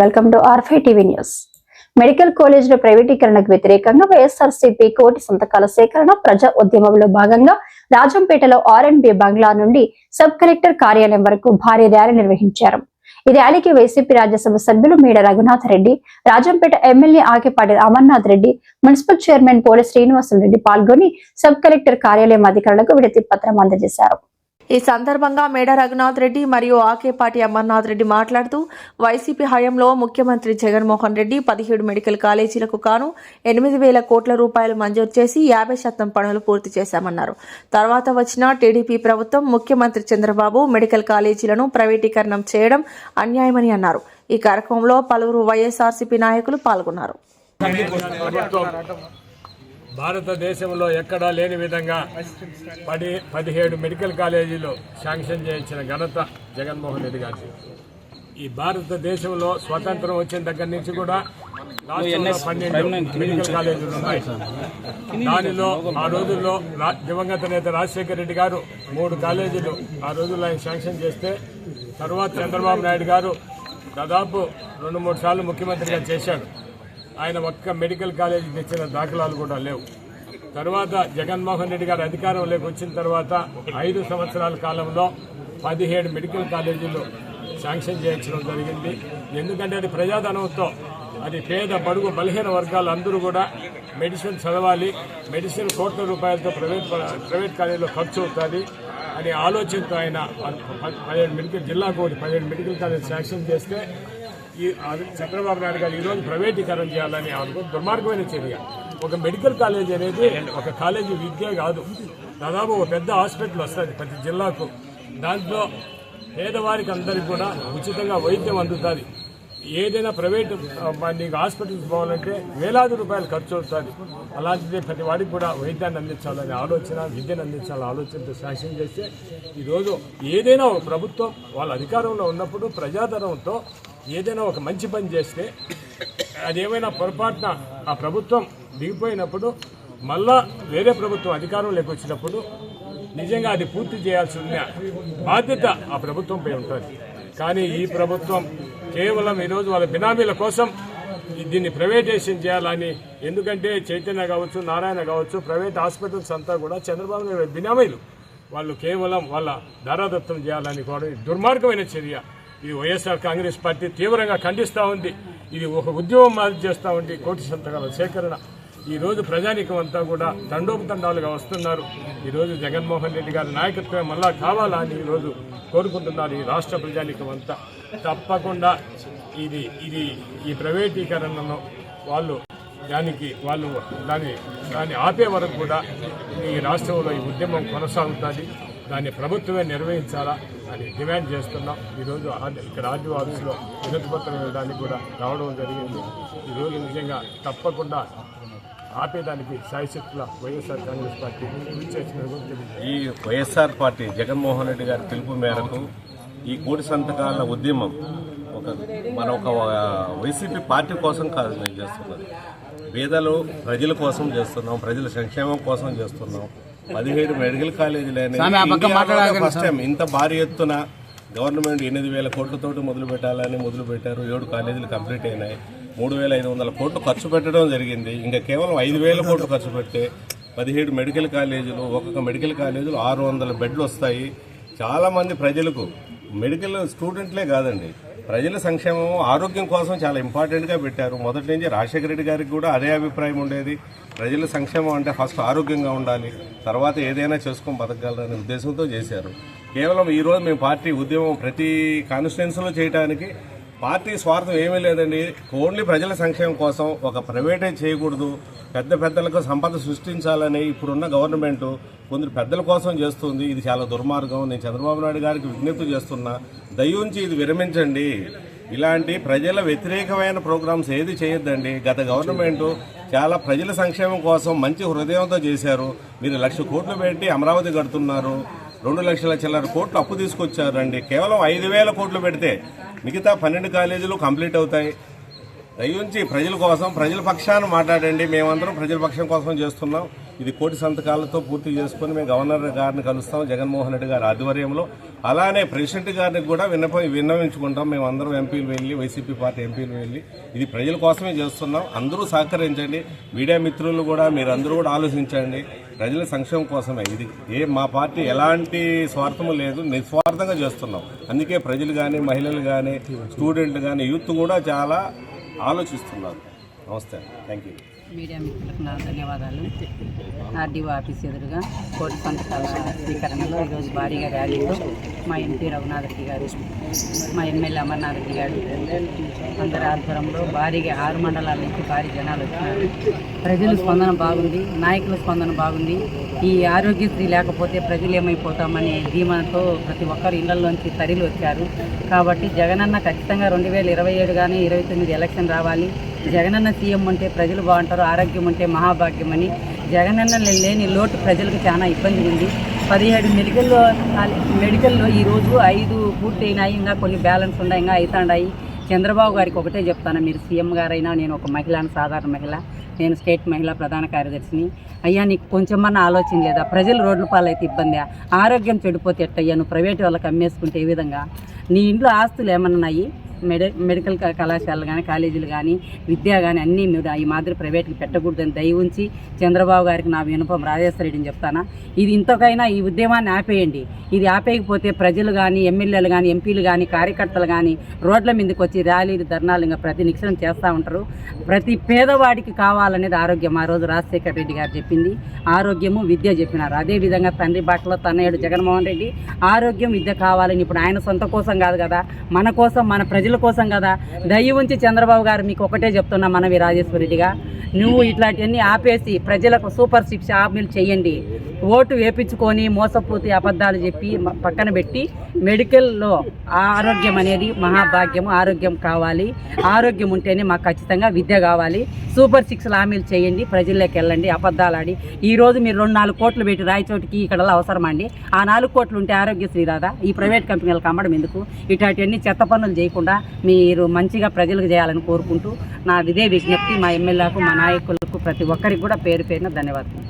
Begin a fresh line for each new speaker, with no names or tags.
Welcome to ఆర్ఫై TV news. Medical కాలేజీల ప్రైవేటీకరణకు వ్యతిరేకంగా వైఎస్ఆర్సీపీ కోటి సంతకాల సేకరణ ప్రజా ఉద్యమంలో భాగంగా రాజంపేటలో ఆర్ అండ్ బి బంగ్లా నుండి సబ్ కలెక్టర్ కార్యాలయం వరకు భారీ ర్యాలీ నిర్వహించారు. ఈ ర్యాలీకి వైసీపీ రాజ్యసభ సభ్యులు Meda Raghunath Reddy Rajampet MLA Akepati Amarnath Reddy municipal chairman Poli Srinivasulu Reddy పాల్గొని సబ్ కలెక్టర్ కార్యాలయం అధికారులకు విడతి పత్రం అందజేశారు.
ఈ సందర్భంగా మేడ రఘునాథ్ రెడ్డి మరియు ఆకేపాటి అమర్నాథ్ రెడ్డి మాట్లాడుతూ వైసీపీ హయాంలో ముఖ్యమంత్రి జగన్మోహన్ రెడ్డి పదిహేడు మెడికల్ కాలేజీలకు కాను ఎనిమిది వేల కోట్ల రూపాయలు మంజూరు చేసి యాభై శాతం పనులు పూర్తి చేశామన్నారు. తర్వాత వచ్చిన టీడీపీ ప్రభుత్వం ముఖ్యమంత్రి చంద్రబాబు మెడికల్ కాలేజీలను ప్రైవేటీకరణం చేయడం అన్యాయమని అన్నారు. ఈ కార్యక్రమంలో పలువురు వైఎస్ఆర్సీపీ నాయకులు పాల్గొన్నారు.
భారతదేశంలో ఎక్కడా లేని విధంగా పది పదిహేడు మెడికల్ కాలేజీలు శాంక్షన్ చేయించిన ఘనత జగన్మోహన్ రెడ్డి గారి ఈ భారతదేశంలో స్వతంత్రం వచ్చిన దగ్గర నుంచి కూడా మెడికల్ కాలేజీలు ఉన్నాయి. దానిలో ఆ రోజుల్లో దివంగత నేత రాజశేఖర రెడ్డి గారు మూడు కాలేజీలు ఆ రోజుల్లో ఆయన శాంక్షన్ చేస్తే తర్వాత చంద్రబాబు నాయుడు గారు దాదాపు రెండు మూడు సార్లు ముఖ్యమంత్రిగా చేశాడు ఆయన ఒక్క మెడికల్ కాలేజీ తెచ్చిన దాఖలాలు కూడా లేవు. తర్వాత జగన్మోహన్ రెడ్డి గారు అధికారంలోకి వచ్చిన తర్వాత ఐదు సంవత్సరాల కాలంలో పదిహేడు మెడికల్ కాలేజీలు శాంక్షన్ చేయించడం జరిగింది. ఎందుకంటే అది ప్రజాధనంతో అది పేద బడుగు బలహీన వర్గాలు అందరూ కూడా మెడిసిన్ చదవాలి మెడిసిన్ కోట్ల రూపాయలతో ప్రైవేట్ ప్రైవేట్ కాలేజీలో ఖర్చు అవుతుంది అనే ఆలోచనతో ఆయన పదిహేడు మెడికల్ జిల్లాకు ఒకటి పదిహేడు మెడికల్ కాలేజ్ శాంక్షన్ చేస్తే ఈ చంద్రబాబు నాయుడు గారు ఈరోజు ప్రైవేటీకరణ చేయాలని అనుకుని దుర్మార్గమైన చర్య. ఒక మెడికల్ కాలేజ్ అనేది ఒక కాలేజీ విద్య కాదు. దాదాపు ఒక పెద్ద హాస్పిటల్ వస్తుంది ప్రతి జిల్లాకు. దాంట్లో పేదవారికి అందరికీ కూడా ఉచితంగా వైద్యం అందుతుంది. ఏదైనా ప్రైవేట్ మరి నీకు హాస్పిటల్కి పోవాలంటే వేలాది రూపాయలు ఖర్చు అవుతుంది. అలాంటిది ప్రతి వాడికి కూడా వైద్యాన్ని అందించాలని ఆలోచన విద్యను అందించాలని ఆలోచనతో శాసనం చేస్తే ఈరోజు ఏదైనా ఒక ప్రభుత్వం వాళ్ళ అధికారంలో ఉన్నప్పుడు ప్రజాధనంతో ఏదైనా ఒక మంచి పని చేస్తే అదేమైనా పొరపాటున ఆ ప్రభుత్వం దిగిపోయినప్పుడు మళ్ళా వేరే ప్రభుత్వం అధికారంలోకి వచ్చినప్పుడు నిజంగా అది పూర్తి చేయాల్సిన బాధ్యత ఆ ప్రభుత్వంపై ఉంటుంది. కానీ ఈ ప్రభుత్వం కేవలం ఈరోజు వాళ్ళ బినామీల కోసం దీన్ని ప్రైవేటైజేషన్ చేయాలని ఎందుకంటే చైతన్య కావచ్చు నారాయణ కావచ్చు ప్రైవేట్ హాస్పిటల్స్ అంతా కూడా చంద్రబాబు నాయుడు బినామీలు. వాళ్ళు కేవలం వాళ్ళ ధారాదత్తం చేయాలని కూడా దుర్మార్గమైన చర్య ఈ వైఎస్ఆర్ కాంగ్రెస్ పార్టీ తీవ్రంగా ఖండిస్తూ ఉంది. ఇది ఒక ఉద్యమం మాది చేస్తూ ఉంది. కోటి సంతకాల సేకరణ. ఈ రోజు ప్రజానీకం అంతా కూడా తండోపతండాలుగా వస్తున్నారు. ఈరోజు జగన్మోహన్ రెడ్డి గారి నాయకత్వం మళ్ళా కావాలని ఈరోజు కోరుకుంటున్నారు ఈ రాష్ట్ర ప్రజానీకం అంతా. తప్పకుండా ఇది ఇది ఈ ప్రైవేటీకరణను వాళ్ళు దానికి వాళ్ళు దాన్ని దాన్ని ఆపే వరకు కూడా ఈ రాష్ట్రంలో ఈ ఉద్యమం కొనసాగుతుంది. దాన్ని ప్రభుత్వమే నిర్వహించాలా అని డిమాండ్ చేస్తున్నాం. ఈరోజు ఇక్కడ ఆర్డీఓ ఆఫీస్లో వినతి ఇవ్వడానికి కూడా రావడం జరిగింది. ఈరోజు నిజంగా తప్పకుండా ఆపేదానికి సాయశక్తుల వైఎస్ఆర్ కాంగ్రెస్ పార్టీ కృషి చేసిన
ఈ వైఎస్ఆర్ పార్టీ జగన్మోహన్ రెడ్డి గారి పిలుపు మేరకు ఈ కోటి సంతకాల ఉద్యమం ఒక మన ఒక వైసీపీ పార్టీ కోసం కాదు మేము చేస్తున్నది. పేదలు ప్రజల కోసం చేస్తున్నాం ప్రజల సంక్షేమం కోసం చేస్తున్నాం. పదిహేడు మెడికల్ కాలేజీలు అనేది ఫస్ట్ టైం ఇంత భారీ ఎత్తున గవర్నమెంట్ ఎనిమిది వేల కోట్లతోటి మొదలు పెట్టాలని మొదలు పెట్టారు. ఏడు కాలేజీలు కంప్లీట్ అయినాయి. మూడు వేల ఐదు వందల కోట్లు ఖర్చు పెట్టడం జరిగింది. ఇంకా కేవలం ఐదు వేల కోట్లు ఖర్చు పెడితే పదిహేడు మెడికల్ కాలేజీలు ఒక్కొక్క మెడికల్ కాలేజీలు ఆరు వందల బెడ్లు వస్తాయి. చాలామంది ప్రజలకు మెడికల్ స్టూడెంట్లే కాదండి. ప్రజల సంక్షేమం ఆరోగ్యం కోసం చాలా ఇంపార్టెంట్గా పెట్టారు. మొదటి నుంచి రాజశేఖర రెడ్డి గారికి కూడా అదే అభిప్రాయం ఉండేది. ప్రజల సంక్షేమం అంటే ఫస్ట్ ఆరోగ్యంగా ఉండాలి తర్వాత ఏదైనా చేసుకొని బతకగలరనే ఉద్దేశంతో చేశారు. కేవలం ఈరోజు మేము పార్టీ ఉద్యమం ప్రతి కాన్స్టిట్యున్సీలో చేయడానికి పార్టీ స్వార్థం ఏమీ లేదండి. ఓన్లీ ప్రజల సంక్షేమం కోసం ఒక ప్రైవేటే చేయకూడదు. పెద్ద పెద్దలకు సంపద సృష్టించాలని ఇప్పుడున్న గవర్నమెంట్ కొందరు పెద్దల కోసం చేస్తుంది. ఇది చాలా దుర్మార్గం. నేను చంద్రబాబు నాయుడు గారికి విజ్ఞప్తి చేస్తున్నా దయ్యుంచి ఇది విరమించండి. ఇలాంటి ప్రజల వ్యతిరేకమైన ప్రోగ్రామ్స్ ఏది చేయొద్దండి? గత గవర్నమెంట్ చాలా ప్రజల సంక్షేమం కోసం మంచి హృదయంతో చేశారు. మీరు లక్ష కోట్లు పెట్టి అమరావతి కడుతున్నారు. రెండు లక్షల చిల్లర కోట్లు అప్పు తీసుకొచ్చారండి. కేవలం ఐదు వేల కోట్లు పెడితే మిగతా పన్నెండు కాలేజీలు కంప్లీట్ అవుతాయి. దయవుంచి ప్రజల కోసం ప్రజల పక్షాన మాట్లాడండి. మేమందరం ప్రజల పక్షం కోసం చేస్తున్నాం. ఇది కోటి సంతకాలతో పూర్తి చేసుకొని మేము గవర్నర్ గారిని కలుస్తాం జగన్మోహన్ రెడ్డి గారి ఆధ్వర్యంలో. అలానే ప్రెసిడెంట్ గారిని కూడా విన్నప విన్నవించుకుంటాం. మేము అందరం ఎంపీలు వెళ్ళి వైసీపీ పార్టీ ఎంపీలు వెళ్ళి ఇది ప్రజల కోసమే చేస్తున్నాం. అందరూ సహకరించండి. మీడియా మిత్రులు కూడా మీరందరూ కూడా ఆలోచించండి. ప్రజల సంక్షేమం కోసమే. ఇది ఏ మా పార్టీ ఎలాంటి స్వార్థము లేదు. నిస్వార్థంగా చేస్తున్నాం. అందుకే ప్రజలు కానీ మహిళలు కానీ స్టూడెంట్లు కానీ యూత్ కూడా చాలా ఆలోచిస్తున్నారు. నమస్తే. థ్యాంక్ యూ
మీడియా మిత్రులకు నా ధన్యవాదాలు. ఆర్డీఓ ఆఫీస్ ఎదురుగా కోటి సంతకాల స్వీకరణలో ఈరోజు భారీగా ర్యాలీలో మా ఎంపీ రఘునాథ్ రెడ్డి గారు మా ఎమ్మెల్యే అమర్నాథ్ రెడ్డి గారు అందరి ఆధ్వర్యంలో భారీగా ఆరు మండలాల నుంచి భారీ జనాలు వచ్చినారు. ప్రజల స్పందన బాగుంది నాయకుల స్పందన బాగుంది. ఈ ఆరోగ్యశ్రీ లేకపోతే ప్రజలు ఏమైపోతామనే ధీమాతో ప్రతి ఒక్కరు ఇళ్ళలోంచి తరిలు వచ్చారు. కాబట్టి జగనన్న ఖచ్చితంగా రెండు వేల ఇరవై ఏడు కానీ ఇరవై తొమ్మిది ఎలక్షన్ రావాలి. జగనన్న సీఎం ఉంటే ప్రజలు బాగుంటారు ఆరోగ్యం ఉంటే మహాభాగ్యం అని. జగనన్న లేని లోటు ప్రజలకు చాలా ఇబ్బంది ఉంది. పదిహేడు మెడికల్లో మెడికల్లో ఈరోజు ఐదు పూర్తయినాయి ఇంకా కొన్ని బ్యాలెన్స్ ఉన్నాయి ఇంకా అవుతాయి చంద్రబాబు గారికి ఒకటే చెప్తాను మీరు సీఎం గారైనా నేను ఒక మహిళను సాధారణ మహిళ నేను స్టేట్ మహిళా ప్రధాన కార్యదర్శిని. అయ్యా నీకు కొంచెమన్నా ఆలోచన లేదా? ప్రజలు రోడ్ల పాలైతే ఇబ్బంది. ఆరోగ్యం చెడిపోతే ఎట్టయ్యా? నువ్వు ప్రైవేట్ వాళ్ళకి అమ్మేసుకుంటే ఏ విధంగా? నీ ఇంట్లో ఆస్తులు ఏమన్నాయి మెడి మెడికల్ కళాశాలలు కానీ కాలేజీలు కానీ విద్య కానీ అన్నీ మీరు ఈ మాదిరి ప్రైవేట్కి పెట్టకూడదని దయ ఉంచి చంద్రబాబు గారికి నా వినపం రాజేశ్వర రెడ్డిని చెప్తానా. ఇది ఇంతకైనా ఈ ఉద్యమాన్ని ఆపేయండి. ఇది ఆపేయకపోతే ప్రజలు కానీ ఎమ్మెల్యేలు కానీ ఎంపీలు కానీ కార్యకర్తలు కానీ రోడ్ల మీదకి వచ్చి ర్యాలీలు ధర్నాలు ఇంకా ప్రతి నిక్షణం చేస్తూ ఉంటారు. ప్రతి పేదవాడికి కావాలనేది ఆరోగ్యం. ఆ రోజు రాజశేఖర రెడ్డి గారు చెప్పింది. ఆరోగ్యము విద్య చెప్పినారు. అదేవిధంగా తండ్రి బాటలో తన్నయుడు జగన్మోహన్ రెడ్డి ఆరోగ్యం విద్య కావాలని ఇప్పుడు ఆయన సొంత కోసం కాదు కదా. మన కోసం మన ప్రజల కోసం కదా. దయ ఉంచి చంద్రబాబు గారు మీకు ఒకటే చెప్తున్నా మనవి రాజేశ్వర నువ్వు ఇట్లాంటివన్నీ ఆపేసి ప్రజలకు సూపర్ సిక్స్ హామీలు చేయండి. ఓటు వేపించుకొని మోసపోతే అబద్ధాలు చెప్పి పక్కన పెట్టి మెడికల్లో ఆరోగ్యం అనేది మహాభాగ్యము ఆరోగ్యం కావాలి. ఆరోగ్యం ఉంటేనే మాకు ఖచ్చితంగా విద్య కావాలి. సూపర్ సిక్స్ హామీలు చేయండి ప్రజల్లోకి వెళ్ళండి అబద్ధాలు ఆడి. ఈరోజు మీరు రెండు నాలుగు కోట్లు పెట్టి రాయచోటికి ఇక్కడ అవసరం అండి? ఆ నాలుగు కోట్లు ఉంటే ఆరోగ్యశ్రీ రాదా? ఈ ప్రైవేట్ కంపెనీలకు అమ్మడం ఎందుకు? ఇట్లాంటివన్నీ చెత్త పనులు చేయకుండా మీరు మంచిగా ప్రజలకు చేయాలని కోరుకుంటూ నా ఇదే విజ్ఞప్తి మా ఎమ్మెల్యేకు మా నాయకులకు ప్రతి ఒక్కరికి కూడా పేరు పేరున ధన్యవాదాలు.